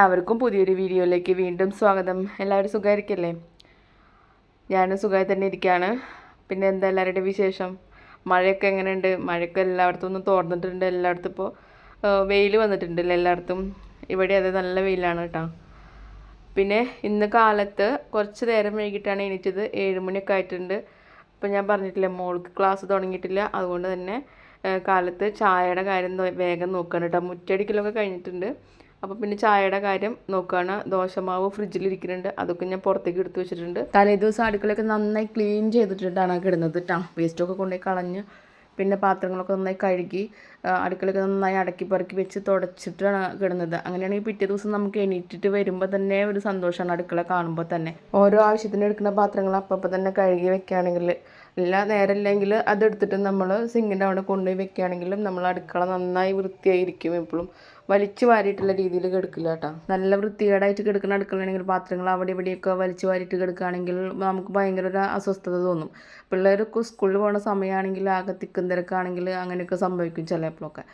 എല്ലാവർക്കും പുതിയൊരു വീഡിയോയിലേക്ക് വീണ്ടും സ്വാഗതം. എല്ലാവരും സുഖമായിരിക്കല്ലേ? ഞാനും സുഖമായി തന്നെ ഇരിക്കുകയാണ് പിന്നെ എന്താ എല്ലാവരുടെയും വിശേഷം? മഴയൊക്കെ എങ്ങനെയുണ്ട്? മഴയൊക്കെ എല്ലായിടത്തും ഒന്ന് തോർന്നിട്ടുണ്ട് എല്ലായിടത്തും ഇപ്പോൾ വെയിൽ വന്നിട്ടുണ്ടല്ലോ എല്ലായിടത്തും? ഇവിടെ അത് നല്ല വെയിലാണ് കേട്ടോ. പിന്നെ ഇന്ന് കാലത്ത് കുറച്ച് നേരം വൈകിട്ടാണ് എണീറ്റത്. ഏഴുമണിയൊക്കെ ആയിട്ടുണ്ട്. ഇപ്പം ഞാൻ പറഞ്ഞിട്ടില്ല മോൾക്ക് ക്ലാസ് തുടങ്ങിയിട്ടില്ല. അതുകൊണ്ട് തന്നെ കാലത്ത് ചായയുടെ കാര്യം വേഗം നോക്കണം കേട്ടോ. മുറ്റടിക്കലൊക്കെ കഴിഞ്ഞിട്ടുണ്ട്. അപ്പോൾ പിന്നെ ചായയുടെ കാര്യം നോക്കുകയാണ് ദോശമാവ് ഫ്രിഡ്ജിലിരിക്കുന്നുണ്ട് അതൊക്കെ ഞാൻ പുറത്തേക്ക് എടുത്ത് വെച്ചിട്ടുണ്ട്. തലേ ദിവസം അടുക്കളയൊക്കെ നന്നായി ക്ലീൻ ചെയ്തിട്ടിട്ടാണ് കിടുന്നത് കേട്ടോ വേസ്റ്റൊക്കെ കൊണ്ടുപോയി കളഞ്ഞ് പിന്നെ പാത്രങ്ങളൊക്കെ നന്നായി കഴുകി അടുക്കളയൊക്കെ നന്നായി അടക്കി പറക്കി വെച്ച് തുടച്ചിട്ടാണ് കിടന്നത്. അങ്ങനെയാണെങ്കിൽ പിറ്റേ ദിവസം നമുക്ക് എണീറ്റിട്ട് വരുമ്പോൾ തന്നെ ഒരു സന്തോഷമാണ് അടുക്കള കാണുമ്പോൾ തന്നെ. ഓരോ ആവശ്യത്തിന് എടുക്കുന്ന പാത്രങ്ങൾ അപ്പം തന്നെ കഴുകി വെക്കുകയാണെങ്കിൽ ഇല്ല നേരമില്ലെങ്കിൽ അതെടുത്തിട്ട് നമ്മൾ സിങ്കിന്റെ അവിടെ കൊണ്ടുപോയി വെക്കുകയാണെങ്കിലും നമ്മൾ അടുക്കള നന്നായി വൃത്തിയായിരിക്കും എപ്പോഴും വലിച്ചു വാരിയിട്ടുള്ള രീതിയിൽ കിടക്കില്ല കേട്ടോ. നല്ല വൃത്തികേടായിട്ട് കിടക്കുന്ന അടുക്കളയാണെങ്കിൽ പാത്രങ്ങൾ അവിടെ ഇവിടെയൊക്കെ വലിച്ചു വാരിയിട്ട് കിടക്കുകയാണെങ്കിൽ നമുക്ക് ഭയങ്കര ഒരു അസ്വസ്ഥത തോന്നും. പിള്ളേരൊക്കെ സ്കൂളിൽ പോകുന്ന സമയമാണെങ്കിൽ ആകെ തിക്കും തിരക്കാണെങ്കിൽ അങ്ങനെയൊക്കെ സംഭവിക്കും ചിലപ്പോഴൊക്കെ.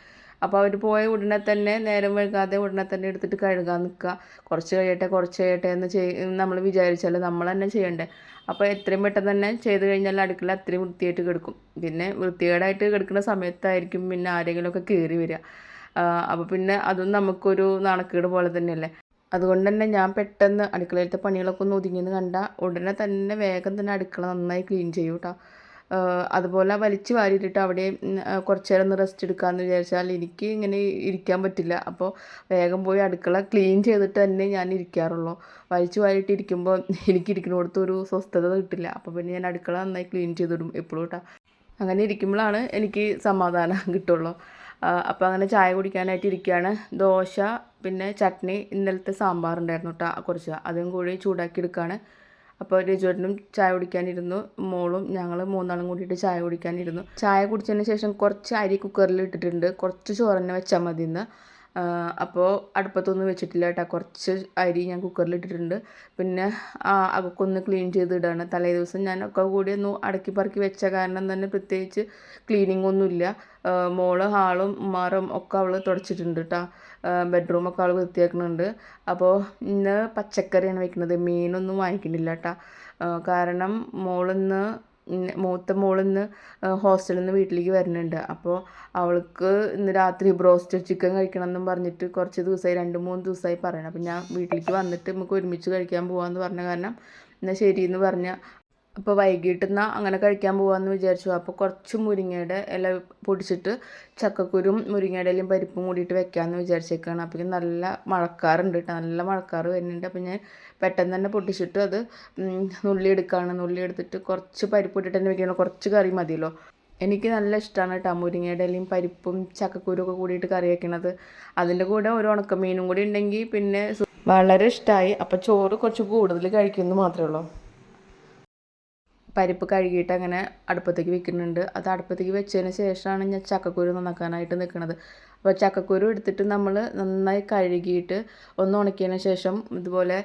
അപ്പോൾ അവർ പോയ ഉടനെ തന്നെ നേരം വൈകാതെ ഉടനെ തന്നെ എടുത്തിട്ട് കഴുകാൻ നിൽക്കുക കുറച്ച് കഴിയട്ടെ കുറച്ച് കഴിയട്ടെ എന്ന് ചെയ് നമ്മൾ വിചാരിച്ചാൽ നമ്മൾ തന്നെ ചെയ്യണ്ടേ. അപ്പോൾ എത്രയും പെട്ടെന്ന് തന്നെ ചെയ്ത് കഴിഞ്ഞാൽ അടുക്കള അത്രയും വൃത്തിയായിട്ട് കിടക്കും. പിന്നെ വൃത്തികേടായിട്ട് കിടക്കുന്ന സമയത്തായിരിക്കും പിന്നെ ആരെങ്കിലുമൊക്കെ കയറി വരിക അപ്പോൾ പിന്നെ അതും നമുക്കൊരു നാണക്കേട് പോലെ തന്നെയല്ലേ? അതുകൊണ്ട് തന്നെ ഞാൻ പെട്ടെന്ന് അടുക്കളയിലത്തെ പണികളൊക്കെ ഒന്ന് ഒതുങ്ങിയെന്ന് കണ്ട ഉടനെ തന്നെ വേഗം തന്നെ അടുക്കള നന്നായി ക്ലീൻ ചെയ്യും കേട്ടോ അതുപോലെ വലിച്ചു വാരിയിട്ടിട്ട് അവിടെ കുറച്ചു നേരം ഒന്ന് റെസ്റ്റ് എടുക്കാമെന്ന് വിചാരിച്ചാൽ എനിക്ക് ഇങ്ങനെ ഇരിക്കാൻ പറ്റില്ല. അപ്പോൾ വേഗം പോയി അടുക്കള ക്ലീൻ ചെയ്തിട്ട് തന്നെ ഞാൻ ഇരിക്കാറുള്ളൂ. വലിച്ചു വാരിയിട്ട് ഇരിക്കുമ്പോൾ എനിക്ക് ഇരിക്കുന്നിടത്ത് ഒരു സ്വസ്ഥത കിട്ടില്ല. അപ്പോൾ പിന്നെ ഞാൻ അടുക്കള നന്നായി ക്ലീൻ ചെയ്തിടും എപ്പോഴും കേട്ടോ അങ്ങനെ ഇരിക്കുമ്പോഴാണ് എനിക്ക് സമാധാനം കിട്ടുള്ളൂ. അപ്പോൾ അങ്ങനെ ചായ കുടിക്കാനായിട്ട് ഇരിക്കുകയാണ് ദോശ പിന്നെ ചട്നി ഇന്നലത്തെ സാമ്പാർ ഉണ്ടായിരുന്നു കേട്ടോ കുറച്ച്. അതും കൂടി ചൂടാക്കി എടുക്കുകയാണ് അപ്പോൾ രജുവേട്ടനും ചായ കുടിക്കാനിരുന്നു. മോളും ഞങ്ങൾ മൂന്നാളും കൂടിയിട്ട് ചായ കുടിക്കാനിരുന്നു. ചായ കുടിച്ചതിന് ശേഷം കുറച്ച് അരി കുക്കറിൽ ഇട്ടിട്ടുണ്ട്. കുറച്ച് ചോറ് തന്നെ വെച്ചാൽ മതി ഇന്ന് അപ്പോൾ അടുപ്പത്തൊന്നും വെച്ചിട്ടില്ല കേട്ടോ. കുറച്ച് അരി ഞാൻ കുക്കറിൽ ഇട്ടിട്ടുണ്ട്. പിന്നെ അതൊക്കെ ഒന്ന് ക്ലീൻ ചെയ്തിടാണ് തലേ ദിവസം ഞാനൊക്കെ കൂടി ഒന്ന് അടക്കി പറക്കി വെച്ച കാരണം തന്നെ പ്രത്യേകിച്ച് ക്ലീനിങ് ഒന്നുമില്ല. മോൾ ഹാളും ഉമ്മാറും ഒക്കെ അവൾ തുടച്ചിട്ടുണ്ട് കേട്ടോ ബെഡ്റൂമൊക്കെ അവൾ വൃത്തിയാക്കുന്നുണ്ട്. അപ്പോൾ ഇന്ന് പച്ചക്കറിയാണ് വെക്കുന്നത്. മീനൊന്നും വാങ്ങിക്കുന്നില്ല കേട്ടോ കാരണം മോളിന്ന് മൂത്ത മോളിന്ന് ഹോസ്റ്റലിൽ നിന്ന് വീട്ടിലേക്ക് വരുന്നുണ്ട്. അപ്പോൾ അവൾക്ക് ഇന്ന് രാത്രി ബ്രോസ്റ്റഡ് ചിക്കൻ കഴിക്കണം എന്നും പറഞ്ഞിട്ട് കുറച്ച് ദിവസമായി രണ്ട് മൂന്ന് ദിവസമായി പറയണം. അപ്പം ഞാൻ വീട്ടിലേക്ക് വന്നിട്ട് നമുക്ക് ഒരുമിച്ച് കഴിക്കാൻ പോകാമെന്ന് പറഞ്ഞ കാരണം എന്നാൽ ശരി എന്ന് പറഞ്ഞ അപ്പോൾ വൈകിട്ട് അങ്ങനെ കഴിക്കാൻ പോകാമെന്ന് വിചാരിച്ചു. അപ്പോൾ കുറച്ച് മുരിങ്ങയുടെ ഇല പൊടിച്ചിട്ട് ചക്കക്കുരും മുരിങ്ങയുടെ ഇലയും പരിപ്പും കൂടിയിട്ട് വെക്കാമെന്ന് വിചാരിച്ചേക്കാണ്. അപ്പോൾ നല്ല മഴക്കാറുണ്ട് കേട്ടോ നല്ല മഴക്കാറ് വരുന്നുണ്ട്. അപ്പോൾ ഞാൻ പെട്ടെന്ന് തന്നെ പൊട്ടിച്ചിട്ട് അത് നുള്ളിയെടുക്കുകയാണ് നുള്ളി എടുക്കുകയാണ് നുള്ളി എടുത്തിട്ട് കുറച്ച് പരിപ്പ് ഇട്ടിട്ട് തന്നെ വെക്കണം. കുറച്ച് കറി മതിയല്ലോ. എനിക്ക് നല്ല ഇഷ്ടമാണ് കേട്ടോ മുരിങ്ങയുടെ ഇലയും പരിപ്പും ചക്കക്കുരും ഒക്കെ കൂടിയിട്ട് കറി വെക്കണത്. അതിന്റെ കൂടെ ഒരു ഉണക്കമീനും കൂടി ഉണ്ടെങ്കിൽ പിന്നെ വളരെ ഇഷ്ടമായി അപ്പോൾ ചോറ് കുറച്ച് കൂടുതൽ കഴിക്കുമെന്ന് മാത്രമേ ഉള്ളൂ. പരിപ്പ് കഴുകിയിട്ട് അങ്ങനെ അടുപ്പത്തേക്ക് വെക്കുന്നുണ്ട്. അത് അടുപ്പത്തേക്ക് വെച്ചതിന് ശേഷമാണ് ഞാൻ ചക്കക്കുരു നന്നാക്കാനായിട്ട് നിൽക്കുന്നത്. അപ്പോൾ ചക്കക്കുരു എടുത്തിട്ട് നമ്മൾ നന്നായി കഴുകിയിട്ട് ഒന്ന് ഉണക്കിയതിന് ശേഷം ഇതുപോലെ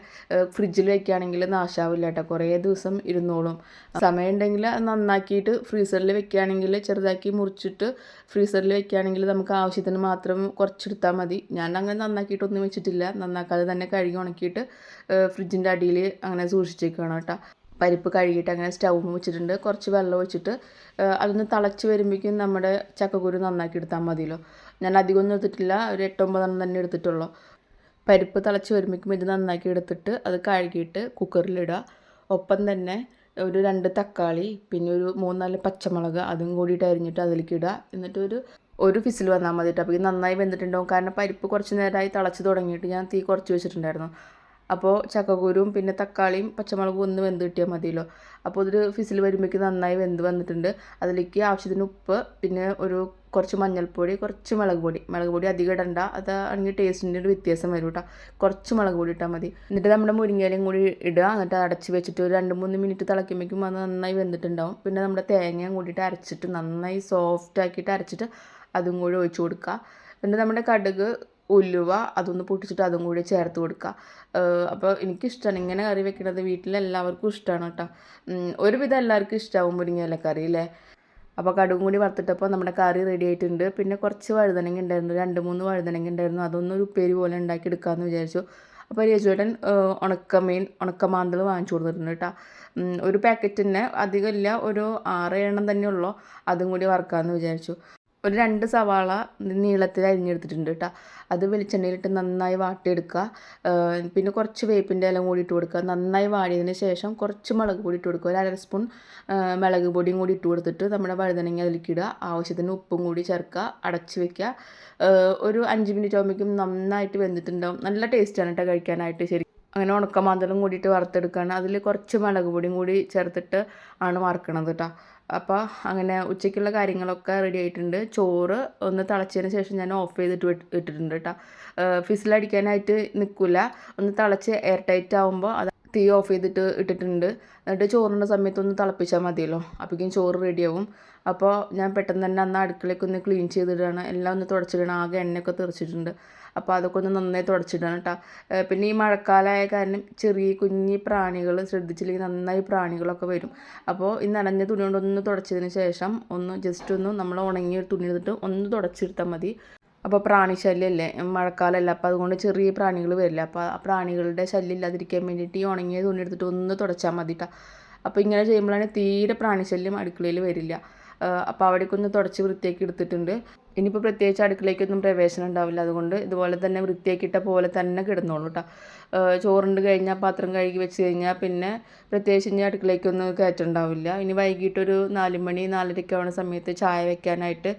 ഫ്രിഡ്ജിൽ വെക്കുകയാണെങ്കിൽ നാശാവില്ല കേട്ടോ. കുറേ ദിവസം ഇരുന്നോളും. സമയമുണ്ടെങ്കിൽ നന്നാക്കിയിട്ട് ഫ്രീസറിൽ വെക്കുകയാണെങ്കിൽ ചെറുതാക്കി മുറിച്ചിട്ട് ഫ്രീസറിൽ വെക്കുകയാണെങ്കിൽ നമുക്ക് ആവശ്യത്തിന് മാത്രം കുറച്ചെടുത്താൽ മതി. ഞാൻ അങ്ങനെ നന്നാക്കിയിട്ടൊന്നും വെച്ചിട്ടില്ല. നന്നാക്കാതെ തന്നെ കഴുകി ഉണക്കിയിട്ട് ഫ്രിഡ്ജിന്റെ അടിയിൽ അങ്ങനെ സൂക്ഷിച്ചേക്കുകയാണ് കേട്ടോ. പരിപ്പ് കഴുകിയിട്ട് അങ്ങനെ സ്റ്റൗ വെച്ചിട്ടുണ്ട്. കുറച്ച് വെള്ളം ഒഴിച്ചിട്ട് അതൊന്ന് തിളച്ച് വരുമ്പോഴേക്കും നമ്മുടെ ചക്കക്കുരു നന്നാക്കി എടുത്താൽ മതിയല്ലോ. ഞാൻ അധികം ഒന്നും എടുത്തിട്ടില്ല. ഒരു എട്ടൊമ്പതെണ്ണം തന്നെ എടുത്തിട്ടുള്ളൂ. പരിപ്പ് തിളച്ച് വരുമ്പോഴേക്കും ഇത് നന്നാക്കി എടുത്തിട്ട് അത് കഴുകിയിട്ട് കുക്കറിലിടുക ഒപ്പം തന്നെ ഒരു രണ്ട് തക്കാളി പിന്നെ ഒരു മൂന്നാൽ പച്ചമുളക് അതും കൂടിയിട്ട് അരിഞ്ഞിട്ട് അതിലേക്ക് ഇടുക. എന്നിട്ട് ഒരു ഒരു ഫിസിൽ വന്നാൽ മതിയിട്ട് അപ്പോൾ ഇത് നന്നായി വെന്തിട്ടുണ്ടാവും. കാരണം പരിപ്പ് കുറച്ച് നേരമായി തിളച്ച് തുടങ്ങിയിട്ട് ഞാൻ തീ കുറച്ച് വെച്ചിട്ടുണ്ടായിരുന്നു. അപ്പോൾ ചക്കക്കുരും പിന്നെ തക്കാളിയും പച്ചമുളകും ഒന്ന് വെന്ത് കിട്ടിയാൽ മതിയല്ലോ. അപ്പോൾ ഇതൊരു ഫിസിൽ വരുമ്പോഴേക്ക് നന്നായി വെന്ത് വന്നിട്ടുണ്ട്. അതിലേക്ക് ആവശ്യത്തിന് ഉപ്പ് പിന്നെ ഒരു കുറച്ച് മഞ്ഞൾപ്പൊടി കുറച്ച് മുളക് പൊടി. മുളക് പൊടി അധികം ഇടണ്ട. അതാണെങ്കിൽ ടേസ്റ്റിന്റെ ഒരു വ്യത്യാസം വരും കേട്ടോ കുറച്ച് മുളക് പൊടി ഇട്ടാൽ മതി. എന്നിട്ട് നമ്മുടെ മുരിങ്ങയിലും കൂടി ഇടുക എന്നിട്ട് അടച്ച് വെച്ചിട്ട് ഒരു രണ്ട് മൂന്ന് മിനിറ്റ് തിളയ്ക്കുമ്പോഴേക്കും അത് നന്നായി വെന്തിട്ടുണ്ടാവും. പിന്നെ നമ്മുടെ തേങ്ങയും കൂടിയിട്ട് അരച്ചിട്ട് നന്നായി സോഫ്റ്റ് ആക്കിയിട്ട് അരച്ചിട്ട് അതും കൂടി ഒഴിച്ചു കൊടുക്കുക. എന്നിട്ട് നമ്മുടെ കടുക് ഉലുവ അതൊന്ന് പൊട്ടിച്ചിട്ട് അതും കൂടി ചേർത്ത് കൊടുക്കുക. അപ്പോൾ എനിക്കിഷ്ടമാണ് ഇങ്ങനെ കറി വെക്കുന്നത് വീട്ടിലെല്ലാവർക്കും ഇഷ്ടമാണ് കേട്ടോ. ഒരുവിധം എല്ലാവർക്കും ഇഷ്ടമാവും മുരിങ്ങയില കറി അല്ലേ അപ്പോൾ കടുകും കൂടി വറുത്തിട്ടപ്പോൾ നമ്മുടെ കറി റെഡി ആയിട്ടുണ്ട്. പിന്നെ കുറച്ച് വഴുതനങ്ങ ഉണ്ടായിരുന്നു. രണ്ട് മൂന്ന് വഴുതനങ്ങ ഉണ്ടായിരുന്നു. ഒരു ഉപ്പേരി പോലെ ഉണ്ടാക്കി എടുക്കാമെന്ന് വിചാരിച്ചു. അപ്പോൾ രജുവേട്ടൻ ഉണക്കമീൻ ഉണക്കമാന്തൾ വാങ്ങിച്ചു കൊടുത്തിട്ടുണ്ട് കേട്ടോ. ഒരു തന്നെ. അധികമില്ല ഒരു ആറ് എണ്ണം തന്നെ ഉള്ളൂ. അതും കൂടി വറുക്കാമെന്ന് വിചാരിച്ചു. ഒരു രണ്ട് സവാള നീളത്തിൽ അരിഞ്ഞെടുത്തിട്ടുണ്ട് കേട്ടോ. അത് വെളിച്ചെണ്ണയിലിട്ട് നന്നായി വാട്ടിയെടുക്കുക. പിന്നെ കുറച്ച് വേപ്പിന്റെ ഇല കൂടി ഇട്ട് കൊടുക്കുക. നന്നായി വാടിയതിന് ശേഷം കുറച്ച് മുളക് പൊടി ഇട്ട് കൊടുക്കുക. ഒരു അര സ്പൂൺ മുളക് പൊടിയും കൂടി ഇട്ട് കൊടുത്തിട്ട് നമ്മുടെ വഴുതനങ്ങ അതിലേക്ക് ഇടുക. ആവശ്യത്തിന് ഉപ്പും കൂടി ചേർക്കുക. അടച്ച് വെക്കുക. ഒരു അഞ്ച് മിനിറ്റ് ആകുമ്പോഴേക്കും നന്നായിട്ട് വെന്തിട്ടുണ്ടാവും. നല്ല ടേസ്റ്റാണ് കേട്ടോ കഴിക്കാനായിട്ട് ശരി. അങ്ങനെ ഉണക്കമാന്തലും കൂടിയിട്ട് വറുത്തെടുക്കുകയാണ്. അതിൽ കുറച്ച് മുളക് പൊടിയും കൂടി ചേർത്തിട്ട് ആണ് വറുക്കണത് കേട്ടോ. അപ്പോൾ അങ്ങനെ ഉച്ചയ്ക്കുള്ള കാര്യങ്ങളൊക്കെ റെഡി ആയിട്ടുണ്ട്. ചോറ് ഒന്ന് തിളച്ചതിന് ശേഷം ഞാൻ ഓഫ് ചെയ്തിട്ട് ഇട്ടിട്ടുണ്ട് കേട്ടോ ഫിസിലടിക്കാനായിട്ട് നിൽക്കില്ല ഒന്ന് തിളച്ച് എയർ ടൈറ്റ് ആകുമ്പോൾ അത് തീ ഓഫ് ചെയ്തിട്ട് ഇട്ടിട്ടുണ്ട്. എന്നിട്ട് ചോറിന്റെ സമയത്തൊന്ന് തിളപ്പിച്ചാൽ മതിയല്ലോ. അപ്പോഴേക്കും ചോറ് റെഡിയാവും അപ്പോൾ ഞാൻ പെട്ടെന്ന് തന്നെ അന്ന് അടുക്കളയൊക്കെ ഒന്ന് ക്ലീൻ ചെയ്തിടുകയാണ് എല്ലാം ഒന്ന് തുടച്ചിടണം. ആകെ എണ്ണയൊക്കെ തെറിച്ചിട്ടുണ്ട്. അപ്പോൾ അതൊക്കെ ഒന്ന് നന്നായി തുടച്ചിടണം കേട്ടോ പിന്നെ ഈ മഴക്കാലമായ കാരണം ചെറിയ കുഞ്ഞി പ്രാണികൾ ശ്രദ്ധിച്ചില്ലെങ്കിൽ നന്നായി പ്രാണികളൊക്കെ വരും. അപ്പോൾ ഈ നനഞ്ഞ തുണി കൊണ്ടൊന്ന് തുടച്ചതിന് ശേഷം ഒന്ന് ജസ്റ്റ് ഒന്ന് നമ്മൾ ഉണങ്ങിയ തുണി എടുത്തിട്ട് ഒന്ന് തുടച്ചെടുത്താൽ മതി. അപ്പോൾ പ്രാണി ശല്യമല്ലേ മഴക്കാലമല്ല അപ്പോൾ അതുകൊണ്ട് ചെറിയ പ്രാണികൾ വരില്ല. അപ്പോൾ ആ പ്രാണികളുടെ ശല്യം ഇല്ലാതിരിക്കാൻ വേണ്ടിയിട്ട് ഈ ഉണങ്ങിയ തുണി എടുത്തിട്ട് ഒന്ന് തുടച്ചാൽ മതിട്ടാ. അപ്പോൾ ഇങ്ങനെ ചെയ്യുമ്പോഴാണ് തീരെ പ്രാണിശല്യം അടുക്കളയിൽ വരില്ല. അപ്പോൾ അവിടേക്കൊന്ന് തുടച്ച് വൃത്തിയാക്കി എടുത്തിട്ടുണ്ട്. ഇനിയിപ്പോൾ പ്രത്യേകിച്ച് അടുക്കളയ്ക്കൊന്നും പ്രവേശനം ഉണ്ടാവില്ല. അതുകൊണ്ട് ഇതുപോലെ തന്നെ വൃത്തിയാക്കിയിട്ട പോലെ തന്നെ കിടന്നോളൂ കേട്ടോ ചോറുണ്ട് കഴിഞ്ഞാൽ പാത്രം കഴുകി വെച്ച് കഴിഞ്ഞാൽ പിന്നെ പ്രത്യേകിച്ച് ഇനി അടുക്കളയ്ക്കൊന്നും കയറ്റം ഉണ്ടാവില്ല ഇനി വൈകിട്ടൊരു നാല് മണി നാലരയ്ക്ക് ആവുന്ന സമയത്ത് ചായ വെക്കാനായിട്ട്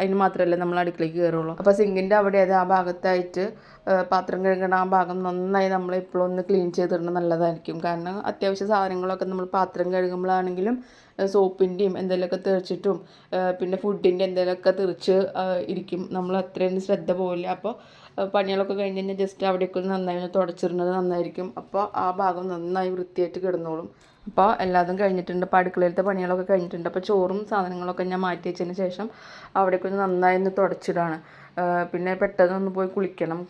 അതിന് മാത്രമല്ല നമ്മൾ അടുക്കളയ്ക്ക് കയറുള്ളൂ അപ്പോൾ സിങ്കിന്റെ അവിടെ അത് ആ ഭാഗത്തായിട്ട് പാത്രം കഴുകണ ആ ഭാഗം നന്നായി നമ്മൾ എപ്പോഴും ഒന്ന് ക്ലീൻ ചെയ്തിടണം നല്ലതായിരിക്കും. കാരണം അത്യാവശ്യ സാധനങ്ങളൊക്കെ നമ്മൾ പാത്രം കഴുകുമ്പോഴാണെങ്കിലും സോപ്പിന്റെയും എന്തെങ്കിലുമൊക്കെ തെറിച്ചിട്ടും പിന്നെ ഫുഡിന്റെ എന്തെങ്കിലുമൊക്കെ തെറിച്ച് ഇരിക്കും. നമ്മൾ അത്രയും ശ്രദ്ധ പോവില്ല. അപ്പോൾ പണികളൊക്കെ കഴിഞ്ഞ് കഴിഞ്ഞാൽ ജസ്റ്റ് അവിടേക്ക് ഒന്ന് നന്നായി ഒന്ന് തുടച്ചിരുന്നത് നന്നായിരിക്കും. അപ്പോൾ ആ ഭാഗം നന്നായി വൃത്തിയായിട്ട് കിടന്നോളും. അപ്പോൾ എല്ലാതും കഴിഞ്ഞിട്ടുണ്ട്. അപ്പോൾ അടുക്കളയിലത്തെ പണികളൊക്കെ കഴിഞ്ഞിട്ടുണ്ട്. അപ്പോൾ ചോറും സാധനങ്ങളൊക്കെ ഞാൻ മാറ്റി വെച്ചതിന് ശേഷം അവിടേക്ക് ഒന്ന് നന്നായി ഒന്ന് തുടച്ചിടാണ്. പിന്നെ പെട്ടെന്ന് ഒന്ന് പോയി കുളിക്കണം.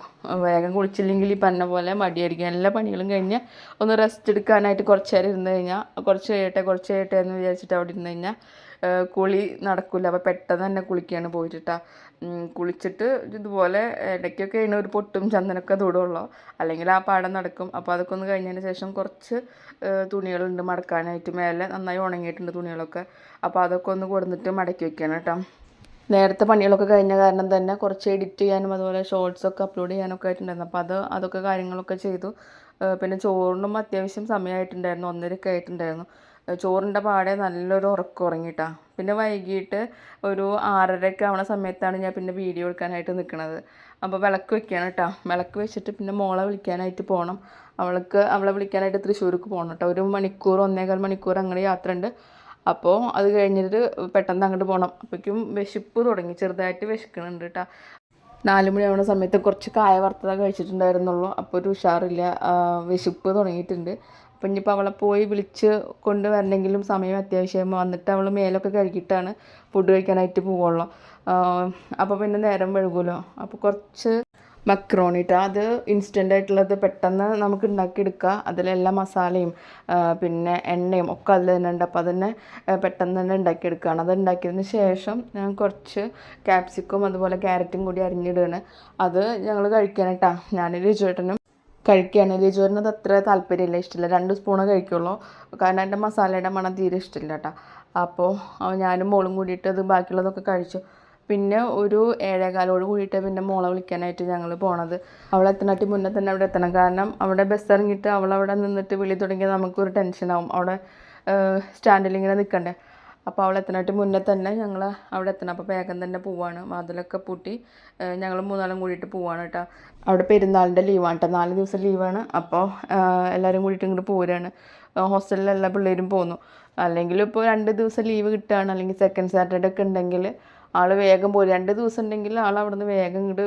വേഗം കുളിച്ചില്ലെങ്കിൽ ഈ പറഞ്ഞ പോലെ മടിയായിരിക്കും. എല്ലാ പണികളും കഴിഞ്ഞ് ഒന്ന് റെസ്റ്റ് എടുക്കാനായിട്ട് കുറച്ച് നേരം ഇരുന്ന് കഴിഞ്ഞാൽ കുറച്ച് കഴിയട്ടെ കുറച്ച് കഴിയട്ടെ എന്ന് വിചാരിച്ചിട്ട് അവിടെ ഇരുന്ന് കഴിഞ്ഞാൽ കുളി നടക്കില്ല അപ്പോൾ പെട്ടെന്ന് തന്നെ കുളിക്കുകയാണ് പോയിട്ടാ കുളിച്ചിട്ട് ഇതുപോലെ ഇടയ്ക്കൊക്കെ അതിന് ഒരു പൊട്ടും ചന്ദനമൊക്കെ തൊടുള്ളൂ. അല്ലെങ്കിൽ ആ പാടം നടക്കും. അപ്പോൾ അതൊക്കെ ഒന്ന് കഴിഞ്ഞതിന് ശേഷം കുറച്ച് തുണികളുണ്ട് മടക്കാനായിട്ട്. മേലെ നന്നായി ഉണങ്ങിയിട്ടുണ്ട് തുണികളൊക്കെ. അപ്പോൾ അതൊക്കെ ഒന്ന് കൊടുത്തിട്ട് മടക്കി വെക്കണം കേട്ടോ. നേരത്തെ പണികളൊക്കെ കഴിഞ്ഞ കാരണം തന്നെ കുറച്ച് എഡിറ്റ് ചെയ്യാനും അതുപോലെ ഷോർട്സൊക്കെ അപ്ലോഡ് ചെയ്യാനൊക്കെ ആയിട്ടുണ്ടായിരുന്നു. അപ്പോൾ അത് അതൊക്കെ കാര്യങ്ങളൊക്കെ ചെയ്തു. പിന്നെ ചോറിനും അത്യാവശ്യം സമയമായിട്ടുണ്ടായിരുന്നു. ഒന്നരയൊക്കെ ആയിട്ടുണ്ടായിരുന്നു. ചോറിന്റെ പാടെ നല്ലൊരു ഉറക്കം ഉറങ്ങിയിട്ടാ പിന്നെ വൈകിട്ട് ഒരു ആറരയൊക്കെ ആവണ സമയത്താണ് ഞാൻ പിന്നെ വീഡിയോ എടുക്കാനായിട്ട് നിൽക്കുന്നത് അപ്പോൾ വിളക്ക് വെക്കുകയാണ് കേട്ടോ വിളക്ക് വെച്ചിട്ട് പിന്നെ മോളെ വിളിക്കാനായിട്ട് പോകണം അവൾക്ക് അവളെ വിളിക്കാനായിട്ട് തൃശ്ശൂർക്ക് പോകണം കേട്ടോ ഒരു മണിക്കൂർ ഒന്നേകാൽ മണിക്കൂർ അങ്ങനെ യാത്ര ഉണ്ട് അപ്പോൾ അത് കഴിഞ്ഞിട്ട് പെട്ടെന്ന് അങ്ങോട്ട് പോകണം അപ്പോഴേക്കും വിശപ്പ് തുടങ്ങി. ചെറുതായിട്ട് വിശക്കണുണ്ട് കേട്ടോ നാല് മണിയാവുന്ന സമയത്ത് കുറച്ച് കായ വറുത്തത കഴിച്ചിട്ടുണ്ടായിരുന്നുള്ളൂ. അപ്പോൾ ഒരു ഉഷാറില്ല. വിശപ്പ് തുടങ്ങിയിട്ടുണ്ട്. അപ്പം ഇനിയിപ്പോൾ അവളെ പോയി വിളിച്ച് കൊണ്ടുവരണമെങ്കിലും സമയം അത്യാവശ്യം വന്നിട്ട് അവൾ മേലൊക്കെ കഴുകിയിട്ടാണ് ഫുഡ് കഴിക്കാനായിട്ട് പോവുള്ളൂ. അപ്പോൾ പിന്നെ നേരം വഴുകുമല്ലോ അപ്പോൾ കുറച്ച് മക്രോണി ട്ടോ അത് ഇൻസ്റ്റന്റ് ആയിട്ടുള്ളത് പെട്ടെന്ന് നമുക്ക് ഉണ്ടാക്കിയെടുക്കുക അതിലെല്ലാ മസാലയും പിന്നെ എണ്ണയും ഒക്കെ അതിൽ തന്നെ ഉണ്ട് അപ്പോൾ അതന്നെ പെട്ടെന്ന് തന്നെ ഉണ്ടാക്കിയെടുക്കുകയാണ് അത് ഉണ്ടാക്കിയതിന് ശേഷം ഞാൻ കുറച്ച് ക്യാപ്സിക്കും അതുപോലെ ക്യാരറ്റും കൂടി അരിഞ്ഞിടുകയാണ് അത് ഞങ്ങൾ കഴിക്കാനായിട്ടാണ് ഞാൻ രുചിയേട്ടനും കഴിക്കുകയാണ്. രജുവിനത് അത് അത്ര താല്പര്യമില്ല ഇഷ്ടമില്ല. രണ്ട് സ്പൂണ് കഴിക്കുള്ളൂ. കാരണം എന്റെ മസാലയുടെ മണം തീരെ ഇഷ്ടമില്ല കേട്ടോ. അപ്പോൾ ഞാനും മോളും കൂടിയിട്ട് അത് ബാക്കിയുള്ളതൊക്കെ കഴിച്ചു. പിന്നെ ഒരു ഏഴേകാലോട് കൂടിയിട്ട് പിന്നെ മോളെ വിളിക്കാനായിട്ട് ഞങ്ങൾ പോണത്. അവൾ മുന്നേ തന്നെ അവിടെ എത്തണം. കാരണം അവിടെ ബസ് ഇറങ്ങിയിട്ട് അവൾ അവിടെ നിന്നിട്ട് വിളി തുടങ്ങിയാൽ നമുക്കൊരു ടെൻഷനാവും അവിടെ സ്റ്റാൻഡിൽ ഇങ്ങനെ നിൽക്കണ്ടേ. അപ്പോൾ അവൾ എത്തനായിട്ട് മുന്നേ തന്നെ ഞങ്ങൾ അവിടെ എത്തണം. അപ്പോൾ വേഗം തന്നെ പോവാണ്. മാതിലൊക്കെ പൂട്ടി ഞങ്ങൾ മൂന്നാളും കൂടിയിട്ട് പോവാണ് കേട്ടോ. അവിടെ പെരുന്നാളിന്റെ ലീവാണ് കേട്ടോ. നാല് ദിവസം ലീവാണ്. അപ്പോൾ എല്ലാവരും കൂടിയിട്ട് ഇങ്ങോട്ട് പോരാണ്. ഹോസ്റ്റലിൽ എല്ലാ പിള്ളേരും പോന്നു. അല്ലെങ്കിൽ ഇപ്പോൾ രണ്ട് ദിവസം ലീവ് കിട്ടുകയാണ് അല്ലെങ്കിൽ സെക്കൻഡ് സാറ്റർഡേ ഒക്കെ ഉണ്ടെങ്കിൽ ആൾ വേഗം പോരും. രണ്ട് ദിവസം ഉണ്ടെങ്കിൽ ആൾ അവിടെ നിന്ന് വേഗം ഇങ്ങോട്ട്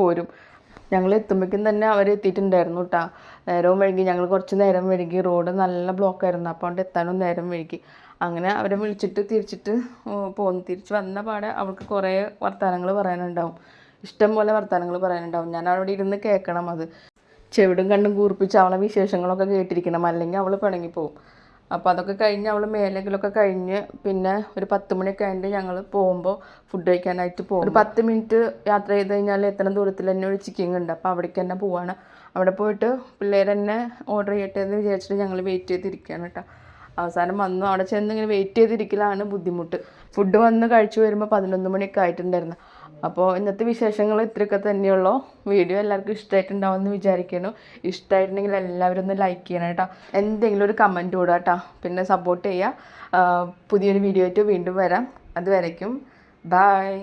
പോരും. ഞങ്ങൾ എത്തുമ്പോഴേക്കും തന്നെ അവർ എത്തിയിട്ടുണ്ടായിരുന്നു കേട്ടോ നേരവും വൈകി ഞങ്ങൾ കുറച്ച് നേരം വൈകി റോഡ് നല്ല ബ്ലോക്കായിരുന്നു. അപ്പോൾ അവിടെ എത്താനും നേരം വൈകി. അങ്ങനെ അവരെ വിളിച്ചിട്ട് തിരിച്ചിട്ട് പോന്ന്. തിരിച്ച് വന്ന പാടെ അവൾക്ക് കുറേ വർത്തമാനങ്ങൾ പറയാനുണ്ടാവും. ഇഷ്ടം പോലെ വർത്തമാനങ്ങൾ പറയാനുണ്ടാവും. ഞാൻ അവിടെ ഇരുന്ന് കേൾക്കണം അത്. ചെവിടും കണ്ണും കൂർപ്പിച്ച് അവളെ വിശേഷങ്ങളൊക്കെ കേട്ടിരിക്കണം. അല്ലെങ്കിൽ അവൾ പിണങ്ങിപ്പോവും. അപ്പോൾ അതൊക്കെ കഴിഞ്ഞ് അവൾ മേലെങ്കിലൊക്കെ കഴിഞ്ഞ് പിന്നെ ഒരു പത്ത് മണിയൊക്കെ കഴിഞ്ഞിട്ട് ഞങ്ങൾ പോകുമ്പോൾ ഫുഡ് കഴിക്കാനായിട്ട് പോകും ഒരു പത്ത് മിനിറ്റ് യാത്ര ചെയ്ത് കഴിഞ്ഞാൽ എത്ര ദൂരത്തിൽ തന്നെ ഒരു ചിക്കിങ് ഉണ്ട്. അപ്പോൾ അവിടേക്ക് തന്നെ പോവാണ്. അവിടെ പോയിട്ട് പിള്ളേർ തന്നെ ഓർഡർ ചെയ്യട്ടെ എന്ന് വിചാരിച്ചിട്ട് ഞങ്ങൾ വെയിറ്റ് ചെയ്തിരിക്കുകയാണ് കേട്ടോ. അവസാനം വന്നു. അവിടെ ചെന്ന് ഇങ്ങനെ വെയിറ്റ് ചെയ്തിരിക്കലാണ് ബുദ്ധിമുട്ട്. ഫുഡ് വന്ന് കഴിച്ചു വരുമ്പോൾ പതിനൊന്ന് മണിയൊക്കെ ആയിട്ടുണ്ടായിരുന്നു. അപ്പോൾ ഇന്നത്തെ വിശേഷങ്ങൾ ഇത്രയൊക്കെ തന്നെയുള്ളൂ. വീഡിയോ എല്ലാവർക്കും ഇഷ്ടമായിട്ടുണ്ടാവും എന്ന് വിചാരിക്കുന്നു. ഇഷ്ടമായിട്ടുണ്ടെങ്കിൽ എല്ലാവരും ഒന്ന് ലൈക്ക് ചെയ്യണം കേട്ടോ. എന്തെങ്കിലും ഒരു കമന്റ് കൂടാ കേട്ടോ. പിന്നെ സപ്പോർട്ട് ചെയ്യുക. പുതിയൊരു വീഡിയോ ആയിട്ട് വീണ്ടും വരാം. അതുവരയ്ക്കും ബായ്